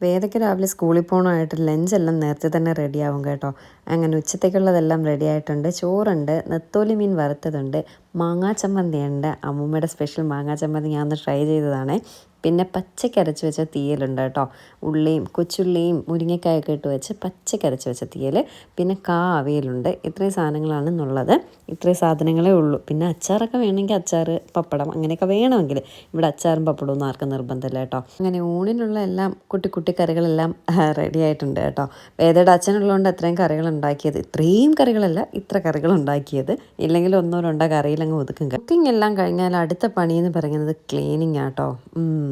വേദയ്ക്ക് രാവിലെ സ്കൂളിൽ പോകണമായിട്ട് ലഞ്ചെല്ലാം നേരത്തെ തന്നെ റെഡിയാവും കേട്ടോ. അങ്ങനെ ഉച്ചത്തേക്കുള്ളതെല്ലാം റെഡി ആയിട്ടുണ്ട് ചോറുണ്ട് നെത്തോലി മീൻ വറുത്തതുണ്ട് മാങ്ങാ ചമ്മന്തി ഉണ്ട് അമ്മൂമ്മയുടെ സ്പെഷ്യൽ മാങ്ങാ ചമ്മന്തി ഞാൻ ഒന്ന് ട്രൈ ചെയ്തതാണ്. പിന്നെ പച്ചക്കരച്ച് വെച്ച തീയലുണ്ട് കേട്ടോ. ഉള്ളിയും കൊച്ചുള്ളിയും മുരിങ്ങക്കായൊക്കെ ഇട്ട് വെച്ച് പച്ചക്കരച്ച് വെച്ച തീയൽ പിന്നെ കാ അവയലുണ്ട് ഇത്രയും സാധനങ്ങളാണ് എന്നുള്ളത് ഇത്രയും സാധനങ്ങളേ ഉള്ളൂ. പിന്നെ അച്ചാറൊക്കെ വേണമെങ്കിൽ അച്ചാർ പപ്പടം അങ്ങനെയൊക്കെ വേണമെങ്കിൽ. ഇവിടെ അച്ചാറും പപ്പടവും ആർക്കും നിർബന്ധമില്ല കേട്ടോ. അങ്ങനെ ഊണിനുള്ള എല്ലാം കുട്ടി കുട്ടി കറികളെല്ലാം റെഡി ആയിട്ടുണ്ട് കേട്ടോ. വേദയുടെ അച്ഛനുള്ളതുകൊണ്ട് അത്രയും കറികൾ ഉണ്ടാക്കിയത്. ഇത്രയും കറികളല്ല ഇത്ര കറികൾ ഉണ്ടാക്കിയത്. ഇല്ലെങ്കിൽ ഒന്നോ രണ്ടോ കറിയിലങ്ങ് ഒതുക്കും. കുക്കിംഗ് എല്ലാം കഴിഞ്ഞാൽ അടുത്ത പണി എന്ന് പറയുന്നത് ക്ലീനിങ് ആട്ടോ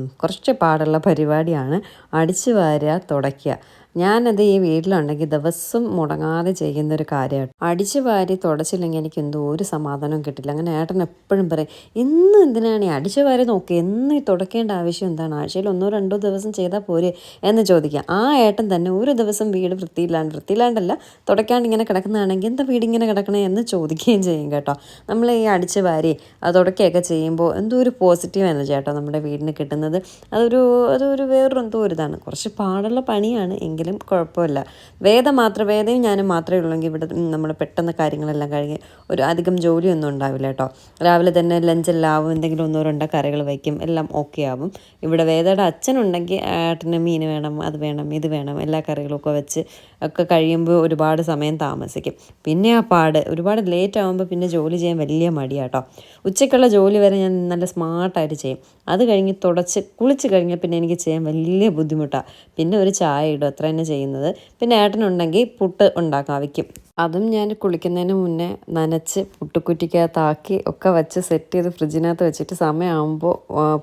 കുറച്ച് പാടുള്ള പരിപാടിയാണ് അടിച്ചു വാരുക തുടയ്ക്കുക. ഞാനത് ഈ വീട്ടിലുണ്ടെങ്കിൽ ദിവസം മുടങ്ങാതെ ചെയ്യുന്ന ഒരു കാര്യമാണ് അടിച്ചു വാരി തുടച്ചില്ലെങ്കിൽ എനിക്ക് എന്തോ ഒരു സമാധാനവും കിട്ടില്ല. അങ്ങനെ ഏട്ടൻ എപ്പോഴും പറയും ഇന്ന് എന്തിനാണ് ഈ അടിച്ചു വാരി നോക്കി എന്ന് തുടക്കേണ്ട ആവശ്യം എന്താണ്? ആഴ്ചയിൽ ഒന്നോ രണ്ടോ ദിവസം ചെയ്താൽ പോരെ? എന്ന് ചോദിക്കാം. ആ ഏട്ടൻ തന്നെ ഒരു ദിവസം വീട് വൃത്തിയില്ലാണ്ട് വൃത്തിയില്ലാണ്ടല്ല തുടയ്ക്കാണ്ട് ഇങ്ങനെ കിടക്കുന്നതാണെങ്കിൽ എന്താ വീട് ഇങ്ങനെ കിടക്കണേ എന്ന് ചോദിക്കുകയും ചെയ്യും കേട്ടോ. നമ്മൾ ഈ അടിച്ചു വാരി തുടക്കുകയൊക്കെ ചെയ്യുമ്പോൾ എന്തോ ഒരു പോസിറ്റീവ് എനർജി കേട്ടോ നമ്മുടെ വീടിന് കിട്ടുന്നത്. അതൊരു അതൊരു വേറൊരു എന്തോ ഒരു ഇതാണ്. കുറച്ച് പാടുള്ള പണിയാണ് എങ്കിൽ എങ്കിലും കുഴപ്പമില്ല. വേദം മാത്രം വേദയും ഞാനും മാത്രമേ ഉള്ളെങ്കിൽ ഇവിടെ നമ്മൾ പെട്ടെന്ന് കാര്യങ്ങളെല്ലാം കഴിഞ്ഞ് ഒരു അധികം ജോലിയൊന്നും ഉണ്ടാവില്ല കേട്ടോ. രാവിലെ തന്നെ ലഞ്ചെല്ലാം ആവും എന്തെങ്കിലും ഒന്നോ രണ്ടോ കറികൾ വയ്ക്കും എല്ലാം ഓക്കെ ആവും. ഇവിടെ വേദയുടെ അച്ഛനുണ്ടെങ്കിൽ ഏട്ടന് മീൻ വേണം അത് വേണം ഇത് വേണം എല്ലാ കറികളൊക്കെ വെച്ച് ഒക്കെ കഴിയുമ്പോൾ ഒരുപാട് സമയം താമസിക്കും. പിന്നെ ആ പാട് ഒരുപാട് ലേറ്റ് ആകുമ്പോൾ പിന്നെ ജോലി ചെയ്യാൻ വലിയ മടിയാട്ടോ. ഉച്ചയ്ക്കുള്ള ജോലി വരെ ഞാൻ നല്ല സ്മാർട്ടായിട്ട് ചെയ്യും. അത് കഴിഞ്ഞ് തുടച്ച് കുളിച്ച് കഴിഞ്ഞാൽ പിന്നെ എനിക്ക് ചെയ്യാൻ വലിയ ബുദ്ധിമുട്ടാണ് പിന്നെ ഒരു ചായ ഇടും അത്ര തന്നെ ചെയ്യുന്നത്. പിന്നെ ഏട്ടനുണ്ടെങ്കിൽ പുട്ട് ഉണ്ടാക്കാം വയ്ക്കും. അതും ഞാൻ കുളിക്കുന്നതിന് മുന്നേ നനച്ച് പുട്ടുക്കുറ്റിക്കകത്താക്കി ഒക്കെ വെച്ച് സെറ്റ് ചെയ്ത് ഫ്രിഡ്ജിനകത്ത് വെച്ചിട്ട് സമയമാകുമ്പോൾ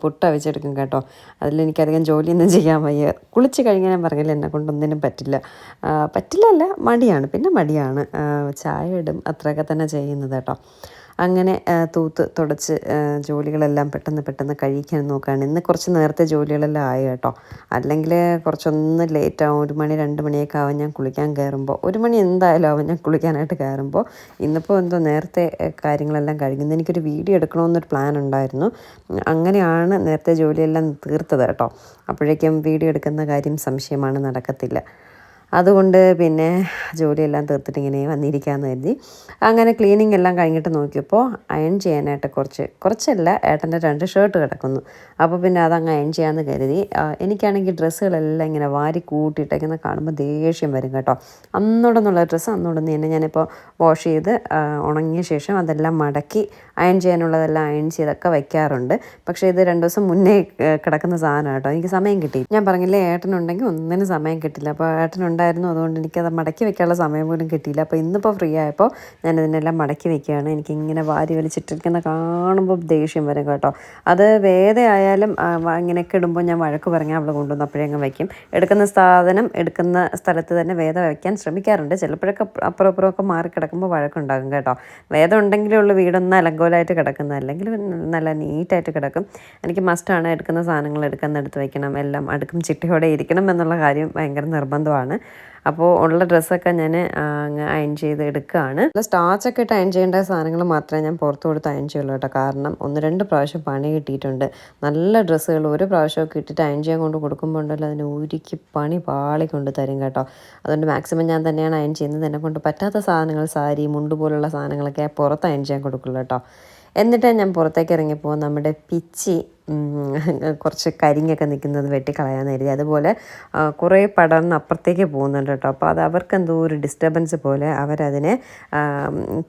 പുട്ട് അവിച്ചെടുക്കും കേട്ടോ. അതിലെനിക്കധികം ജോലിയൊന്നും ചെയ്യാൻ വയ്യ. കുളിച്ച് കഴിഞ്ഞാൽ ഞാൻ പറഞ്ഞില്ല എന്നെ കൊണ്ടൊന്നിനും പറ്റില്ല. പറ്റില്ല അല്ല മടിയാണ്. പിന്നെ മടിയാണ്. ചായ ഇടും അത്രയൊക്കെ തന്നെ ചെയ്യുന്നത് കേട്ടോ. അങ്ങനെ തൂത്ത് തുടച്ച് ജോലികളെല്ലാം പെട്ടെന്ന് പെട്ടെന്ന് കഴിക്കാൻ നോക്കുകയാണ്. ഇന്ന് കുറച്ച് നേരത്തെ ജോലികളെല്ലാം ആയി കേട്ടോ. അല്ലെങ്കിൽ കുറച്ചൊന്ന് ലേറ്റ് ആവും. ഒരു മണി രണ്ട് മണിയൊക്കെ ആവും ഞാൻ കുളിക്കാൻ കയറുമ്പോൾ. ഒരു മണി എന്തായാലും ആവും ഞാൻ കുളിക്കാനായിട്ട് കയറുമ്പോൾ. ഇന്നിപ്പോൾ എന്തോ നേരത്തെ കാര്യങ്ങളെല്ലാം കഴിക്കുന്നത് എനിക്കൊരു വീഡിയോ എടുക്കണമെന്നൊരു പ്ലാൻ ഉണ്ടായിരുന്നു. അങ്ങനെയാണ് നേരത്തെ ജോലിയെല്ലാം തീർത്തത് കേട്ടോ. അപ്പോഴേക്കും വീഡിയോ എടുക്കുന്ന കാര്യം സംശയമാണ് നടക്കത്തില്ല. അതുകൊണ്ട് പിന്നെ ജോലിയെല്ലാം തീർത്തിട്ട് ഇങ്ങനെ വന്നിരിക്കാമെന്ന് കരുതി. അങ്ങനെ ക്ലീനിങ് എല്ലാം കഴിഞ്ഞിട്ട് നോക്കിയപ്പോൾ അയൺ ചെയ്യാനായിട്ട് കുറച്ച് കുറച്ചല്ല ഏട്ടന്റെ രണ്ട് ഷർട്ട് കിടക്കുന്നു. അപ്പോൾ പിന്നെ അതങ്ങ് അയൺ ചെയ്യാമെന്ന് കരുതി. എനിക്കാണെങ്കിൽ ഡ്രസ്സുകളെല്ലാം ഇങ്ങനെ വാരി കൂട്ടിയിട്ടേക്കുന്ന കാണുമ്പോൾ ദേഷ്യം വരും കേട്ടോ. അന്നോടൊന്നുള്ള ഡ്രസ്സ് അന്നോടൊന്ന് തന്നെ ഞാനിപ്പോൾ വാഷ് ചെയ്ത് ഉണങ്ങിയ ശേഷം അതെല്ലാം മടക്കി അയൺ ചെയ്യാനുള്ളതെല്ലാം അയൺ ചെയ്തൊക്കെ വയ്ക്കാറുണ്ട് പക്ഷേ ഇത് രണ്ട് ദിവസം മുന്നേ കിടക്കുന്ന സാധനം കേട്ടോ. എനിക്ക് സമയം കിട്ടി. ഞാൻ പറഞ്ഞില്ലേ ഏട്ടനുണ്ടെങ്കിൽ ഒന്നിനും സമയം കിട്ടില്ല. അപ്പോൾ ഏട്ടനുണ്ട് ഉണ്ടായിരുന്നു. അതുകൊണ്ട് എനിക്കത് മടക്കി വെക്കാനുള്ള സമയം പോലും കിട്ടിയില്ല. അപ്പോൾ ഇന്നിപ്പോൾ ഫ്രീ ആയപ്പോൾ ഞാൻ ഞാനതിനെല്ലാം മടക്കി വെക്കുകയാണ്. എനിക്ക് ഇങ്ങനെ വാരി വലിച്ചിട്ടിരിക്കുന്ന കാണുമ്പോൾ ദേഷ്യം വരും കേട്ടോ. അത് വേദയായാലും ഇങ്ങനെയൊക്കെ ഇടുമ്പോൾ ഞാൻ വഴക്ക് പറഞ്ഞാൽ അവൾ കൊണ്ടുവന്ന് അപ്പോഴേ വയ്ക്കും. എടുക്കുന്ന സാധനം എടുക്കുന്ന സ്ഥലത്ത് തന്നെ വേദ വയ്ക്കാൻ ശ്രമിക്കാറുണ്ട്. ചിലപ്പോഴൊക്കെ അപ്പുറം അപ്പുറമൊക്കെ മാറി കിടക്കുമ്പോൾ വഴക്കുണ്ടാകും കേട്ടോ. വേദം ഉണ്ടെങ്കിലേ ഉള്ളൂ വീടൊന്ന് അലങ്കോലായിട്ട് കിടക്കുന്നത്. അല്ലെങ്കിൽ നല്ല നീറ്റായിട്ട് കിടക്കും. എനിക്ക് മസ്റ്റാണ് എടുക്കുന്ന സാധനങ്ങൾ എടുക്കുന്നിടത്ത് വയ്ക്കണം. എല്ലാം അടുക്കും ചിട്ടയോടെ ഇരിക്കണം എന്നുള്ള കാര്യം ഭയങ്കര നിർബന്ധമാണ്. അപ്പോൾ ഉള്ള ഡ്രസ്സൊക്കെ ഞാൻ അങ്ങ് അയൺ ചെയ്ത് എടുക്കുകയാണ് സ്റ്റാച്ചൊക്കെ ഇട്ട് അയൺ ചെയ്യേണ്ട സാധനങ്ങൾ മാത്രമേ ഞാൻ പുറത്ത് കൊടുത്ത് അയൺ ചെയ്യുള്ളൂ കേട്ടോ. കാരണം ഒന്ന് രണ്ട് പ്രാവശ്യം പണി കിട്ടിയിട്ടുണ്ട്. നല്ല ഡ്രസ്സുകൾ ഒരു പ്രാവശ്യമൊക്കെ ഇട്ടിട്ട് അയൺ ചെയ്യാൻ കൊണ്ട് കൊടുക്കുമ്പോൾ ഉണ്ടല്ലോ അതിന് ഉരുക്കി പണി പാളി കൊണ്ട് തരും കേട്ടോ. അതുകൊണ്ട് മാക്സിമം ഞാൻ തന്നെയാണ് അയൺ ചെയ്യുന്നത്. എന്നെ കൊണ്ട് പറ്റാത്ത സാധനങ്ങൾ സാരി മുണ്ട് പോലുള്ള സാധനങ്ങളൊക്കെ പുറത്ത് അയൺ ചെയ്യാൻ കൊടുക്കുള്ളൂ കേട്ടോ. എന്നിട്ടേ ഞാൻ പുറത്തേക്ക് ഇറങ്ങിയപ്പോൾ നമ്മുടെ പിച്ചി കുറച്ച് കരിങ്ങൊക്കെ നിൽക്കുന്നത് വെട്ടിക്കളയാന്ന് കരുതി. അതുപോലെ കുറേ പടർന്ന് അപ്പുറത്തേക്ക് പോകുന്നുണ്ട് കേട്ടോ. അപ്പോൾ അത് അവർക്ക് എന്തോ ഒരു ഡിസ്റ്റർബൻസ് പോലെ അവരതിനെ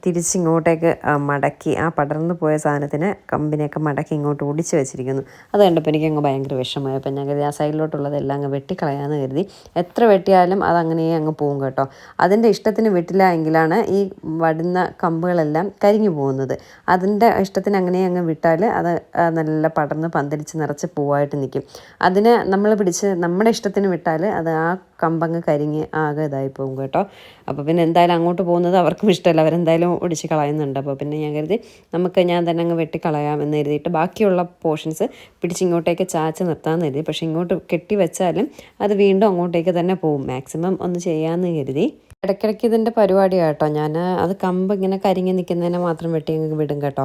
തിരിച്ചിങ്ങോട്ടേക്ക് മടക്കി ആ പടർന്നു പോയ സാധനത്തിന് കമ്പിനെയൊക്കെ മടക്കി ഇങ്ങോട്ട് ഓടിച്ച് വെച്ചിരിക്കുന്നു. അത് കണ്ടപ്പോൾ എനിക്ക് അങ്ങ് ഭയങ്കര വിഷമമായി. അപ്പം ഞാൻ കരുതി ആ സൈഡിലോട്ടുള്ളതെല്ലാം അങ്ങ് വെട്ടിക്കളയാന്ന് കരുതി. എത്ര വെട്ടിയാലും അതങ്ങനെ അങ്ങ് പോകും കേട്ടോ. അതിന്റെ ഇഷ്ടത്തിന് വെട്ടില്ല എങ്കിലാണ് ഈ വടുന്ന കമ്പുകളെല്ലാം കരിഞ്ഞു പോകുന്നത്. അതിന്റെ ഇഷ്ടത്തിന് അങ്ങനെ അങ്ങ് വിട്ടാൽ അത് നല്ല പടർന്ന് പന്തലിച്ച് നിറച്ച് പൂവായിട്ട് നിൽക്കും അതിന് നമ്മൾ പിടിച്ച് നമ്മുടെ ഇഷ്ടത്തിന് വിട്ടാൽ അത് ആ കമ്പങ്ങ് കരിങ്ങി ആകെ ഇതായി പോകും കേട്ടോ. അപ്പോൾ പിന്നെ എന്തായാലും അങ്ങോട്ട് പോകുന്നത് അവർക്കും ഇഷ്ടമല്ല. അവരെന്തായാലും ഒടിച്ച് കളയുന്നുണ്ട്. അപ്പോൾ പിന്നെ ഞാൻ കരുതി നമുക്ക് ഞാൻ തന്നെ അങ്ങ് വെട്ടിക്കളയാം എന്ന് കരുതിയിട്ട് ബാക്കിയുള്ള പോർഷൻസ് പിടിച്ചിങ്ങോട്ടേക്ക് ചാച്ച് നിർത്താമെന്ന് കരുതി. പക്ഷേ ഇങ്ങോട്ട് കെട്ടി വെച്ചാലും അത് വീണ്ടും അങ്ങോട്ടേക്ക് തന്നെ പോകും. മാക്സിമം ഒന്ന് ചെയ്യാമെന്ന് കരുതി. ഇടയ്ക്കിടയ്ക്ക് ഇതിന്റെ പരിപാടിയാണ് കേട്ടോ. ഞാൻ അത് കമ്പ് ഇങ്ങനെ കരിങ്ങി നിൽക്കുന്നതിനെ മാത്രം വെട്ടി വിടും കേട്ടോ.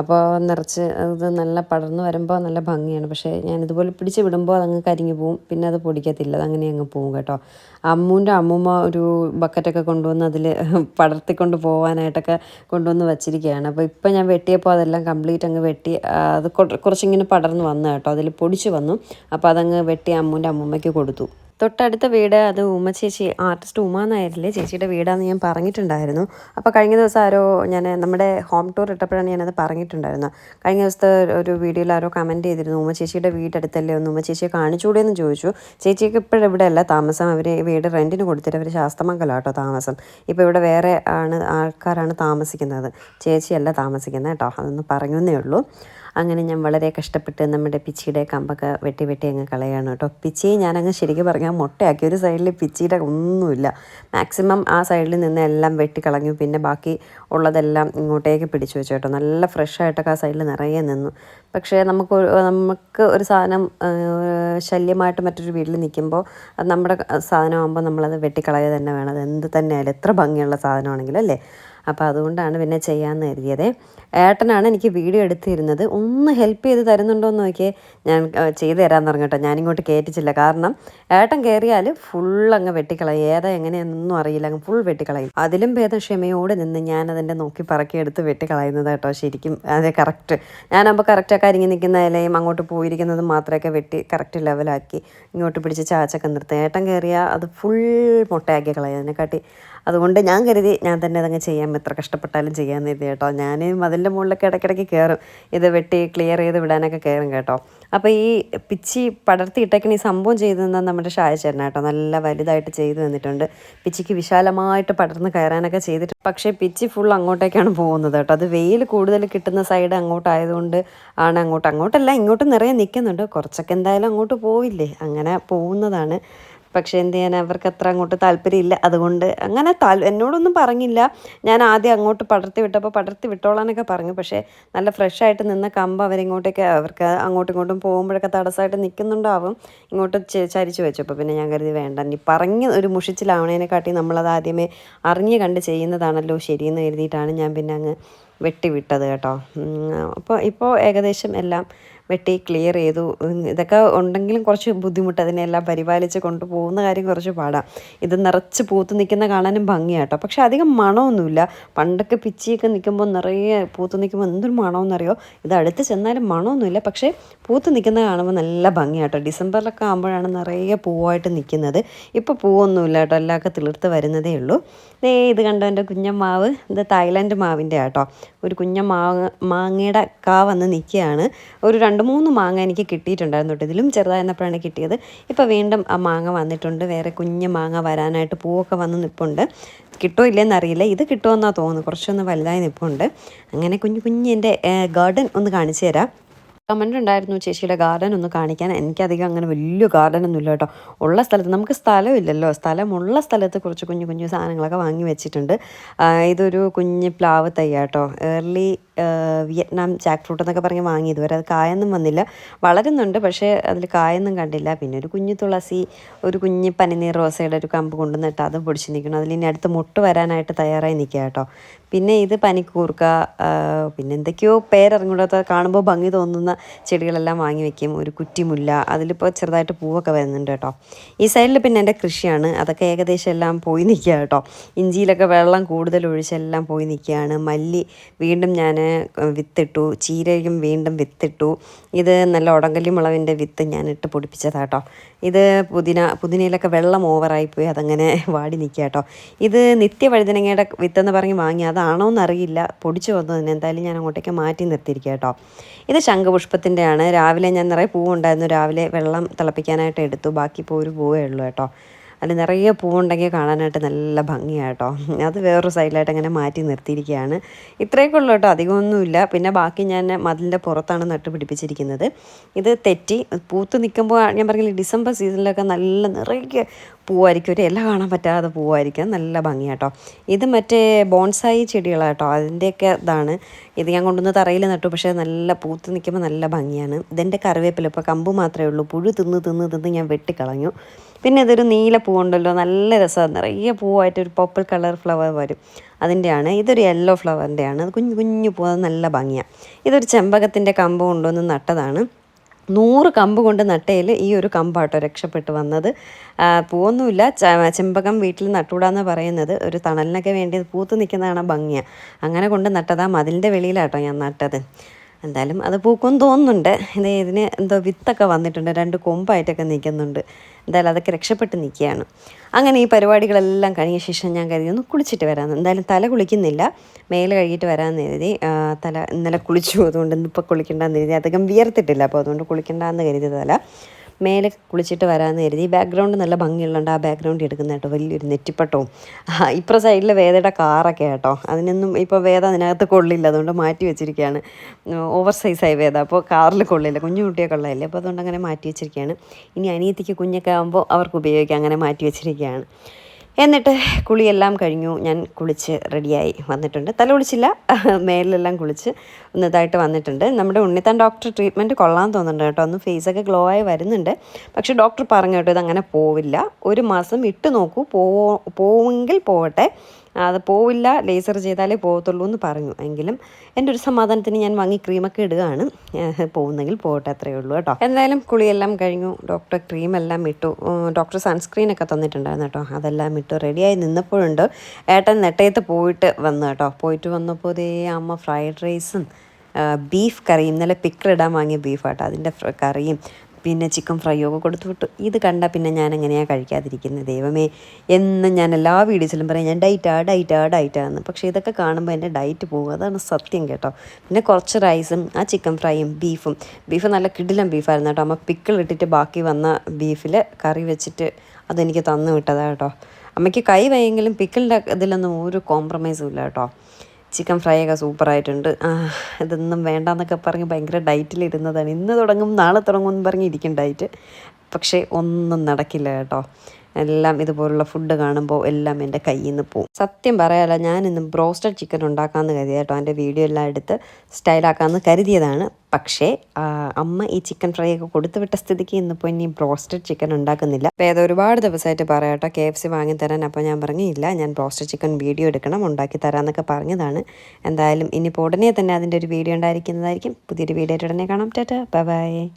അപ്പോൾ നിറച്ച് ഇത് നല്ല പടർന്നു വരുമ്പോൾ നല്ല ഭംഗിയാണ്. പക്ഷേ ഞാൻ ഇതുപോലെ പിടിച്ച് വിടുമ്പോൾ അതങ്ങ് കരിഞ്ഞു പോവും. പിന്നെ അത് പൊടിക്കത്തില്ല. അതങ്ങനെ അങ്ങ് പോവും കേട്ടോ. അമ്മൂന്റെ അമ്മൂമ്മ ഒരു ബക്കറ്റൊക്കെ കൊണ്ടുവന്ന് അതിൽ പടർത്തിക്കൊണ്ട് പോകാനായിട്ടൊക്കെ കൊണ്ടുവന്ന് വച്ചിരിക്കുകയാണ് അപ്പോൾ ഇപ്പം ഞാൻ വെട്ടിയപ്പോൾ അതെല്ലാം കംപ്ലീറ്റ് അങ്ങ് വെട്ടി അത് കുറച്ചിങ്ങനെ പടർന്ന് വന്നു കേട്ടോ. അതിൽ പൊടിച്ച് വന്നു. അപ്പോൾ അതങ്ങ് വെട്ടി അമ്മൂന്റെ അമ്മൂമ്മയ്ക്ക് കൊടുത്തു. തൊട്ടടുത്ത വീട് അത് ഉമ്മ ചേച്ചി ആർട്ടിസ്റ്റ് ഉമ നായരില്ലേ ചേച്ചിയുടെ വീടാന്ന് ഞാൻ പറഞ്ഞിട്ടുണ്ടായിരുന്നു. അപ്പോൾ കഴിഞ്ഞ ദിവസം ആരോ ഞാൻ നമ്മുടെ ഹോം ടൂർ ഇട്ടപ്പോഴാണ് ഞാനത് പറഞ്ഞിട്ടുണ്ടായിരുന്നത്. കഴിഞ്ഞ ദിവസത്തെ ഒരു വീഡിയോയിൽ ആരോ കമന്റ് ചെയ്തിരുന്നു ഉമ്മ ചേച്ചിയുടെ വീടടുത്തല്ലേ ഒന്ന് ഉമ്മ ചേച്ചിയെ കാണിച്ചുകൂടെ എന്ന് ചോദിച്ചു. ചേച്ചിക്ക് ഇപ്പോഴും ഇവിടെ അല്ല താമസം അവർ വീട് റെന്റിന് കൊടുത്തിട്ട് അവർ ശാസ്തമംഗലം കേട്ടോ താമസം. ഇപ്പോൾ ഇവിടെ വേറെ ആണ് ആൾക്കാരാണ് താമസിക്കുന്നത്. ചേച്ചിയല്ല താമസിക്കുന്നത് കേട്ടോ അതൊന്ന് പറഞ്ഞു ഉള്ളൂ. അങ്ങനെ ഞാൻ വളരെ കഷ്ടപ്പെട്ട് നമ്മുടെ പിച്ചിയുടെ കമ്പൊക്കെ വെട്ടി വെട്ടി അങ്ങ് കളയാണ് കേട്ടോ. പിച്ചിയെ ഞാനങ്ങ് ശരിക്കും പറഞ്ഞാൽ മുട്ടയാക്കി. ഒരു സൈഡിൽ പിച്ചിയുടെ ഒന്നുമില്ല. മാക്സിമം ആ സൈഡിൽ നിന്ന് എല്ലാം വെട്ടി കളഞ്ഞു. പിന്നെ ബാക്കി ഉള്ളതെല്ലാം ഇങ്ങോട്ടേക്ക് പിടിച്ചു വെച്ചു കേട്ടോ. നല്ല ഫ്രഷായിട്ടൊക്കെ ആ സൈഡിൽ നിറയെ നിന്നു. പക്ഷേ നമുക്ക് നമുക്ക് ഒരു സാധനം ശല്യമായിട്ട് മറ്റൊരു വീട്ടിൽ നിൽക്കുമ്പോൾ അത് നമ്മുടെ സാധനമാകുമ്പോൾ നമ്മളത് വെട്ടിക്കളയുക തന്നെ വേണം. അത് എന്ത് തന്നെയായാലും എത്ര ഭംഗിയുള്ള സാധനമാണെങ്കിലും അല്ലേ? അപ്പോൾ അതുകൊണ്ടാണ് പിന്നെ ചെയ്യാമെന്ന് കരുതിയത്. ഏട്ടനാണ് എനിക്ക് വീഡിയോ എടുത്തിരുന്നത്. ഒന്ന് ഹെൽപ്പ് ചെയ്ത് തരുന്നുണ്ടോ എന്ന് നോക്കിയേ ഞാൻ ചെയ്തു തരാമെന്ന് പറഞ്ഞു കേട്ടോ. ഞാനിങ്ങോട്ട് കയറ്റിച്ചില്ല കാരണം ഏട്ടൻ കയറിയാൽ ഫുൾ അങ്ങ് വെട്ടിക്കളയും. ഏതാ എങ്ങനെയാണെന്നൊന്നും അറിയില്ല. അങ്ങ് ഫുൾ വെട്ടിക്കളയും. അതിലും ഭേദം ക്ഷമയോടെ നിന്ന് ഞാൻ അതിന്റെ നോക്കി പറക്കി എടുത്ത് വെട്ടിക്കളയുന്നത് കേട്ടോ ശരിക്കും. അതെ കറക്റ്റ് ഞാനാകുമ്പോൾ കറക്റ്റ് അരിങ്ങി നിൽക്കുന്ന ഇലയും അങ്ങോട്ട് പോയിരിക്കുന്നത് മാത്രമൊക്കെ വെട്ടി കറക്റ്റ് ലെവലാക്കി ഇങ്ങോട്ട് പിടിച്ച് ചാച്ചൊക്കെ നിർത്തും. ഏട്ടൻ കയറിയാൽ അത് ഫുൾ മുട്ടയാക്കി കളയും. അതിനെക്കാട്ടി അതുകൊണ്ട് ഞാൻ കരുതി ഞാൻ തന്നെ അതങ്ങ് ചെയ്യാം. എത്ര കഷ്ടപ്പെട്ടാലും ചെയ്യാമെന്ന് കരുതി കേട്ടോ. ഞാൻ മതിലിന്റെ മുകളിലൊക്കെ ഇടയ്ക്കിടയ്ക്ക് കയറും ഇത് വെട്ടി ക്ലിയർ ചെയ്ത് വിടാനൊക്കെ കയറും കേട്ടോ. അപ്പോൾ ഈ പിച്ചി പടർത്തി ഇട്ടേക്കണ ഈ സംഭവം ചെയ്തു തന്നാൽ നമ്മുടെ ഷായച്ചേട്ടൻ കേട്ടോ. നല്ല വലുതായിട്ട് ചെയ്തു തന്നിട്ടുണ്ട്. പിച്ചിക്ക് വിശാലമായിട്ട് പടർന്ന് കയറാനൊക്കെ ചെയ്തിട്ട് പക്ഷേ പിച്ചി ഫുൾ അങ്ങോട്ടേക്കാണ് പോകുന്നത് കേട്ടോ. അത് വെയിൽ കൂടുതൽ കിട്ടുന്ന സൈഡ് അങ്ങോട്ടായതുകൊണ്ട് ആണ് അങ്ങോട്ട്. അങ്ങോട്ടല്ല ഇങ്ങോട്ട് നിറയെ നിൽക്കുന്നുണ്ട് കുറച്ചൊക്കെ എന്തായാലും അങ്ങോട്ട് പോവില്ലേ? അങ്ങനെ പോകുന്നതാണ്. പക്ഷേ എന്ത് ചെയ്യാൻ അവർക്ക് അത്ര അങ്ങോട്ട് താല്പര്യമില്ല. അതുകൊണ്ട് അങ്ങനെ താൽ എന്നോടൊന്നും പറഞ്ഞില്ല. ഞാൻ ആദ്യം അങ്ങോട്ട് പടർത്തി വിട്ടപ്പോൾ പടർത്തി വിട്ടോളാനൊക്കെ പറഞ്ഞു. പക്ഷേ നല്ല ഫ്രഷ് ആയിട്ട് നിന്ന കമ്പ് അവരിങ്ങോട്ടേക്ക് അവർക്ക് അങ്ങോട്ടും ഇങ്ങോട്ടും പോകുമ്പോഴൊക്കെ തടസ്സമായിട്ട് നിൽക്കുന്നുണ്ടാവും. ഇങ്ങോട്ട് ചരിച്ചു വെച്ചു അപ്പോൾ പിന്നെ ഞാൻ കരുതി വേണ്ട. ഇനി പറഞ്ഞ് ഒരു മുഷിച്ചിലാവണേനെക്കാട്ടി നമ്മളത് ആദ്യമേ അറിഞ്ഞ് കണ്ട് ചെയ്യുന്നതാണല്ലോ ശരിയെന്ന് കരുതിയിട്ടാണ് ഞാൻ പിന്നെ അങ്ങ് വെട്ടി വിട്ടത് കേട്ടോ അപ്പോൾ ഇപ്പോൾ ഏകദേശം എല്ലാം വെട്ടി ക്ലിയർ ചെയ്തു. ഇതൊക്കെ ഉണ്ടെങ്കിലും കുറച്ച് ബുദ്ധിമുട്ട് അതിനെല്ലാം പരിപാലിച്ച് കൊണ്ടുപോകുന്ന കാര്യം കുറച്ച് പാടാം. ഇത് നിറച്ച് പൂത്ത് നിൽക്കുന്ന കാണാനും ഭംഗിയാട്ടോ പക്ഷെ അധികം മണമൊന്നുമില്ല. പണ്ടൊക്കെ പിച്ചിയൊക്കെ നിൽക്കുമ്പോൾ നിറയെ പൂത്ത് നിൽക്കുമ്പോൾ എന്തൊരു മണമെന്നറിയോ? ഇത് അടുത്ത് ചെന്നാലും മണമൊന്നുമില്ല. പക്ഷേ പൂത്ത് നിൽക്കുന്ന കാണുമ്പോൾ നല്ല ഭംഗിയാട്ടോ ഡിസംബറിലൊക്കെ ആകുമ്പോഴാണ് നിറയെ പൂവായിട്ട് നിൽക്കുന്നത്. ഇപ്പോൾ പൂവൊന്നുമില്ല കേട്ടോ. എല്ലാമൊക്കെ തിളിർത്ത് വരുന്നതേ ഉള്ളൂ. ദേ ഇത് കണ്ടോ എന്റെ കുഞ്ഞമ്മാവ്? ഇത് തായ്ലാൻഡ് മാവിന്റെ ആട്ടോ. ഒരു കുഞ്ഞ മാങ്ങ മാങ്ങയുടെ കാ വന്ന് നിൽക്കുകയാണ്. ഒരു രണ്ട് മൂന്ന് മാങ്ങ എനിക്ക് കിട്ടിയിട്ടുണ്ടായിരുന്നു കേട്ടോ ഇതിലും ചെറുതായിരുന്നപ്പോഴാണ് കിട്ടിയത്. ഇപ്പോൾ വീണ്ടും ആ മാങ്ങ വന്നിട്ടുണ്ട്. വേറെ കുഞ്ഞ് മാങ്ങ വരാനായിട്ട് പൂവൊക്കെ വന്ന് നിൽപ്പുണ്ട് കിട്ടോ ഇല്ലെന്ന് അറിയില്ല ഇത് കിട്ടുമെന്നാണ് തോന്നുന്നു. കുറച്ചൊന്ന് വലുതായി നിൽപ്പുണ്ട് അങ്ങനെ കുഞ്ഞു കുഞ്ഞ് എന്റെ ഗാർഡൻ ഒന്ന് കാണിച്ചു തരാം. കമന്റ് ഉണ്ടായിരുന്നു ചേച്ചിയുടെ ഗാർഡൻ ഒന്ന് കാണിക്കാൻ. എനിക്കധികം അങ്ങനെ വലിയ ഗാർഡൻ ഒന്നും ഇല്ല കേട്ടോ. ഉള്ള സ്ഥലത്ത് നമുക്ക് സ്ഥലമില്ലല്ലോ സ്ഥലമുള്ള സ്ഥലത്ത് കുറച്ച് കുഞ്ഞു കുഞ്ഞു സാധനങ്ങളൊക്കെ വാങ്ങി വെച്ചിട്ടുണ്ട്. ഇതൊരു കുഞ്ഞ് പ്ലാവ് തൈ കേട്ടോ ഏർലി വിയറ്റ്നാം ജാക്ക് ഫ്രൂട്ട് എന്നൊക്കെ പറഞ്ഞ് വാങ്ങി. ഇതുവരെ അത് കായൊന്നും വന്നില്ല. വളരുന്നുണ്ട് പക്ഷേ അതിൽ കായൊന്നും കണ്ടില്ല. പിന്നെ ഒരു കുഞ്ഞു തുളസി ഒരു കുഞ്ഞ് പനിനീർ റോസയുടെ ഒരു കമ്പ് കൊണ്ടുവന്നിട്ട് അത് പൊടിച്ച് നിൽക്കണം അതിൽ ഇനി അടുത്ത് മുട്ട് വരാനായിട്ട് തയ്യാറായി നിൽക്കുക കേട്ടോ. പിന്നെ ഇത് പനിക്കൂർക്ക പിന്നെ എന്തൊക്കെയോ പേരിറങ്ങൂടാത്ത കാണുമ്പോൾ ഭംഗി തോന്നുന്ന ചെടികളെല്ലാം വാങ്ങി വെക്കും. ഒരു കുറ്റിമുല്ല അതിലിപ്പോൾ ചെറുതായിട്ട് പൂവൊക്കെ വരുന്നുണ്ട് കേട്ടോ. ഈ സൈഡിൽ പിന്നെ എന്റെ കൃഷിയാണ്. അതൊക്കെ ഏകദേശം എല്ലാം പോയി നിൽക്കുക കേട്ടോ. ഇഞ്ചിയിലൊക്കെ വെള്ളം കൂടുതൽ ഒഴിച്ചെല്ലാം പോയി നിൽക്കുകയാണ്. മല്ലി വീണ്ടും ഞാൻ വിത്തിട്ടു. ചീരയും വീണ്ടും വിത്തിട്ടു. ഇത് നല്ല ഉടങ്കല്ലി മുളവിന്റെ വിത്ത് ഞാൻ ഇട്ട് പൊടിപ്പിച്ചതാണ് കേട്ടോ. ഇത് പുതിന പുതിനയിലൊക്കെ വെള്ളം ഓവറായി പോയി അതങ്ങനെ വാടി നിൽക്കുക കേട്ടോ. ഇത് നിത്യവഴുതനങ്ങയുടെ വിത്തെന്ന് പറഞ്ഞ് വാങ്ങി അതാണോ എന്നറിയില്ല പൊടിച്ചു വന്നതിന് എന്തായാലും ഞാൻ അങ്ങോട്ടേക്ക് മാറ്റി നിർത്തിയിരിക്കുക കേട്ടോ. ഇത് ശംഖുപുഷ്പത്തിന്റെ ആണ് രാവിലെ ഞാൻ നിറയെ പൂവുണ്ടായിരുന്നു. രാവിലെ വെള്ളം തിളപ്പിക്കാനായിട്ട് എടുത്തു. ബാക്കി ഇപ്പോൾ ഒരു പൂവേ ഉള്ളൂ കേട്ടോ. അതിൽ നിറയെ പൂവുണ്ടെങ്കിൽ കാണാനായിട്ട് നല്ല ഭംഗിയാട്ടോ. അത് വേറൊരു സൈഡിലായിട്ട് അങ്ങനെ മാറ്റി നിർത്തിയിരിക്കുകയാണ്. ഇത്രയൊക്കെ ഉള്ളൂ കേട്ടോ. അധികമൊന്നുമില്ല. പിന്നെ ബാക്കി ഞാൻ മതിലിന്റെ പുറത്താണ് നട്ട് പിടിപ്പിച്ചിരിക്കുന്നത്. ഇത് തെറ്റി. പൂത്ത് നിൽക്കുമ്പോൾ ഞാൻ പറഞ്ഞില്ലേ ഡിസംബർ സീസണിലൊക്കെ നല്ല നിറയെ പൂവായിരിക്കും. ഒരു ഇല കാണാൻ പറ്റാതെ പൂവായിരിക്കും. നല്ല ഭംഗിയാട്ടോ. ഇത് മറ്റേ ബോൺസായി ചെടികളാട്ടോ. അതിന്റെയൊക്കെ ഇതാണ്. ഇത് ഞാൻ കൊണ്ടുവന്ന് തറയിൽ നട്ടു. പക്ഷേ നല്ല പൂത്ത് നിൽക്കുമ്പോൾ നല്ല ഭംഗിയാണ്. ഇതെന്റെ കറിവേപ്പില. ഇപ്പോൾ കമ്പ് മാത്രമേ ഉള്ളൂ. പുഴു തിന്ന് തിന്ന് തിന്ന് ഞാൻ വെട്ടിക്കളഞ്ഞു. പിന്നെ ഇതൊരു നീല പൂവുണ്ടല്ലോ നല്ല രസമാണ്. നിറയെ പൂവായിട്ട് ഒരു പർപ്പിൾ കളർ ഫ്ലവർ വരും. അതിന്റെയാണ് ഇതൊരു യെല്ലോ ഫ്ലവറിന്റെയാണ് അത് കുഞ്ഞു കുഞ്ഞു പൂ അത് നല്ല ഭംഗിയാണ് ഇതൊരു ചെമ്പകത്തിന്റെ കമ്പ് കൊണ്ടുവന്ന് നട്ടതാണ്. നൂറ് കമ്പ് കൊണ്ട് നട്ടയിൽ ഈ ഒരു കമ്പാട്ടോ രക്ഷപ്പെട്ട് വന്നത്. പൂവൊന്നുമില്ല. ചെമ്പകം വീട്ടിൽ നട്ടുകൂടാന്ന് പറയുന്നത്. ഒരു തണലിനൊക്കെ വേണ്ടി പൂത്ത് നിൽക്കുന്നതാണ് ഭംഗിയാണ് അങ്ങനെ കൊണ്ട് നട്ടതാ. മതിലിന്റെ വെളിയിലാട്ടോ ഞാൻ നട്ടത്. എന്തായാലും അത് പൂക്കും തോന്നുന്നുണ്ട്. ഇത് ഇതിന് എന്തോ വിത്തൊക്കെ വന്നിട്ടുണ്ട്. രണ്ട് കൊമ്പായിട്ടൊക്കെ നിൽക്കുന്നുണ്ട്. എന്തായാലും അതൊക്കെ രക്ഷപ്പെട്ട് നിൽക്കുകയാണ്. അങ്ങനെ ഈ പരിപാടികളെല്ലാം കഴിഞ്ഞ ശേഷം ഞാൻ കരുതി ഒന്ന് കുളിച്ചിട്ട് വരാമെന്ന്. എന്തായാലും തല കുളിക്കുന്നില്ല. മേലെ കഴുകിയിട്ട് വരാമെന്ന് കരുതി. തല ഇന്നലെ കുളിച്ചു. അതുകൊണ്ട് ഇന്നിപ്പോൾ കുളിക്കേണ്ടെന്ന് കരുതി. അധികം വിയർത്തിട്ടില്ല. അപ്പോൾ അതുകൊണ്ട് കുളിക്കേണ്ടെന്ന് കരുതി തല മേലെ കുളിച്ചിട്ട് വരാമെന്ന് കരുതി. ബാക്ക്ഗ്രൗണ്ട് നല്ല ഭംഗിയുള്ളതുകൊണ്ട് ആ ബാക്ക്ഗ്രൗണ്ട് എടുക്കുന്ന കേട്ടോ വലിയൊരു നെറ്റിപ്പട്ടവും. ഇപ്പുറ സൈഡിൽ വേദയുടെ കാറൊക്കെ കേട്ടോ. അതിനൊന്നും ഇപ്പോൾ വേദ അതിനകത്ത് കൊള്ളില്ല. അതുകൊണ്ട് മാറ്റി വെച്ചിരിക്കുകയാണ്. ഓവർ സൈസായി വേദ. അപ്പോൾ കാറിൽ കൊള്ളില്ല. കുഞ്ഞു കുട്ടിയൊക്കെ ഉള്ളതല്ലേ അപ്പോൾ അതുകൊണ്ട് അങ്ങനെ മാറ്റി വെച്ചിരിക്കുകയാണ്. ഇനി അനിയത്തിക്ക് കുഞ്ഞൊക്കെ ആകുമ്പോൾ അവർക്ക് ഉപയോഗിക്കാം. അങ്ങനെ മാറ്റി വെച്ചിരിക്കുകയാണ്. എന്നിട്ട് കുളിയെല്ലാം കഴിഞ്ഞു. ഞാൻ കുളിച്ച് റെഡിയായി വന്നിട്ടുണ്ട്. തല കുളിച്ചില്ല. മേലിലെല്ലാം കുളിച്ച് ഒന്നിതായിട്ട് വന്നിട്ടുണ്ട്. നമ്മുടെ ഉണ്ണിത്താൻ ഡോക്ടർ ട്രീറ്റ്മെന്റ് കൊള്ളാൻ തോന്നുന്നുണ്ട് കേട്ടോ. ഒന്ന് ഫേസൊക്കെ ഗ്ലോ ആയി വരുന്നുണ്ട്. പക്ഷെ ഡോക്ടർ പറഞ്ഞു കേട്ടോ ഇതങ്ങനെ പോവില്ല. ഒരു മാസം ഇട്ട് നോക്കൂ. പോവോ പോവെങ്കിൽ പോവട്ടെ. അത് പോവില്ല ലേസർ ചെയ്താലേ പോകത്തുള്ളൂ എന്ന് പറഞ്ഞു. എങ്കിലും എന്റെ ഒരു സമാധാനത്തിന് ഞാൻ വാങ്ങി ക്രീമൊക്കെ ഇടുകയാണ്. പോകുന്നെങ്കിൽ പോകട്ടെ അത്രയേ ഉള്ളൂ കേട്ടോ. എന്തായാലും കുളിയെല്ലാം കഴിഞ്ഞു. ഡോക്ടർ ക്രീമെല്ലാം ഇട്ടു. ഡോക്ടർ സൺസ്ക്രീനൊക്കെ തന്നിട്ടുണ്ടായിരുന്നു കേട്ടോ. അതെല്ലാം ഇട്ടു റെഡിയായി നിന്നപ്പോഴുണ്ട്. ഏട്ടൻ നെട്ടയത്ത് പോയിട്ട് വന്നു കേട്ടോ. പോയിട്ട് വന്നപ്പോൾ ഇതേ അമ്മ ഫ്രൈഡ് റൈസും ബീഫ് കറിയും. ഇന്നലെ പിക്കിളിടാൻ വാങ്ങിയ ബീഫാട്ടോ. അതിന്റെ കറിയും പിന്നെ ചിക്കൻ ഫ്രൈയോ ഒക്കെ കൊടുത്തു വിട്ടു. ഇത് കണ്ട പിന്നെ ഞാൻ എങ്ങനെയാണ് കഴിക്കാതിരിക്കുന്നത് ദൈവമേ. എന്നും ഞാൻ എല്ലാ വീഡിയോസിലും പറയും ഞാൻ ഡയറ്റാ ഡയറ്റാ ഡയറ്റാന്ന് പക്ഷേ ഇതൊക്കെ കാണുമ്പോൾ എന്റെ ഡയറ്റ് പോകും. അതാണ് സത്യം കേട്ടോ. പിന്നെ കുറച്ച് റൈസും ആ ചിക്കൻ ഫ്രൈയും ബീഫും ബീഫ് നല്ല കിടിലം ബീഫായിരുന്നു കേട്ടോ. അമ്മ പിക്കിൾ ഇട്ടിട്ട് ബാക്കി വന്ന ബീഫിൽ കറി വെച്ചിട്ട് അതെനിക്ക് തന്നു വിട്ടതാ കേട്ടോ. അമ്മയ്ക്ക് കൈ വയ്യെങ്കിലും പിക്കിളിന്റെ ഇതിലൊന്നും ഒരു കോംപ്രമൈസും ഇല്ല കേട്ടോ. ചിക്കൻ ഫ്രൈ ഒക്കെ സൂപ്പറായിട്ടുണ്ട് ഇതൊന്നും വേണ്ടാന്നൊക്കെ പറഞ്ഞ് ഭയങ്കര ഡയറ്റിലിരുന്നതാണ്. ഇന്ന് തുടങ്ങും നാളെ തുടങ്ങും എന്ന് പറഞ്ഞ് ഇരിക്കും ഡയറ്റ്. പക്ഷേ ഒന്നും നടക്കില്ല കേട്ടോ. എല്ലാം ഇതുപോലുള്ള ഫുഡ് കാണുമ്പോൾ എല്ലാം എന്റെ കയ്യിൽ നിന്ന് പോകും സത്യം പറയാലോ ഞാൻ ഇന്ന് ബ്രോസ്റ്റഡ് ചിക്കൻ ഉണ്ടാക്കാമെന്ന് കരുതി കേട്ടോ എന്റെ വീഡിയോ എല്ലാം എടുത്ത് സ്റ്റൈലാക്കാമെന്ന് കരുതിയതാണ്. പക്ഷേ അമ്മ ഈ ചിക്കൻ ഫ്രൈ ഒക്കെ കൊടുത്തു വിട്ട സ്ഥിതിക്ക് ഇന്നിപ്പോൾ ഇനി ബ്രോസ്റ്റഡ് ചിക്കൻ ഉണ്ടാക്കുന്നില്ല. അപ്പോൾ ഏതോ ഒരുപാട് ദിവസമായിട്ട് പറയാം കേട്ടോ കെ എഫ് സി വാങ്ങിത്തരാൻ അപ്പോൾ ഞാൻ പറഞ്ഞില്ല ഞാൻ ബ്രോസ്റ്റഡ് ചിക്കൻ വീഡിയോ എടുക്കണം ഉണ്ടാക്കി തരാമെന്നൊക്കെ പറഞ്ഞതാണ്. എന്തായാലും ഇനിയിപ്പോൾ ഉടനെ തന്നെ അതിന്റെ ഒരു വീഡിയോ ഉണ്ടായിരിക്കുന്നതായിരിക്കും. പുതിയൊരു വീഡിയോ ആയിട്ട് ഉടനെ കാണാം. Tata bye.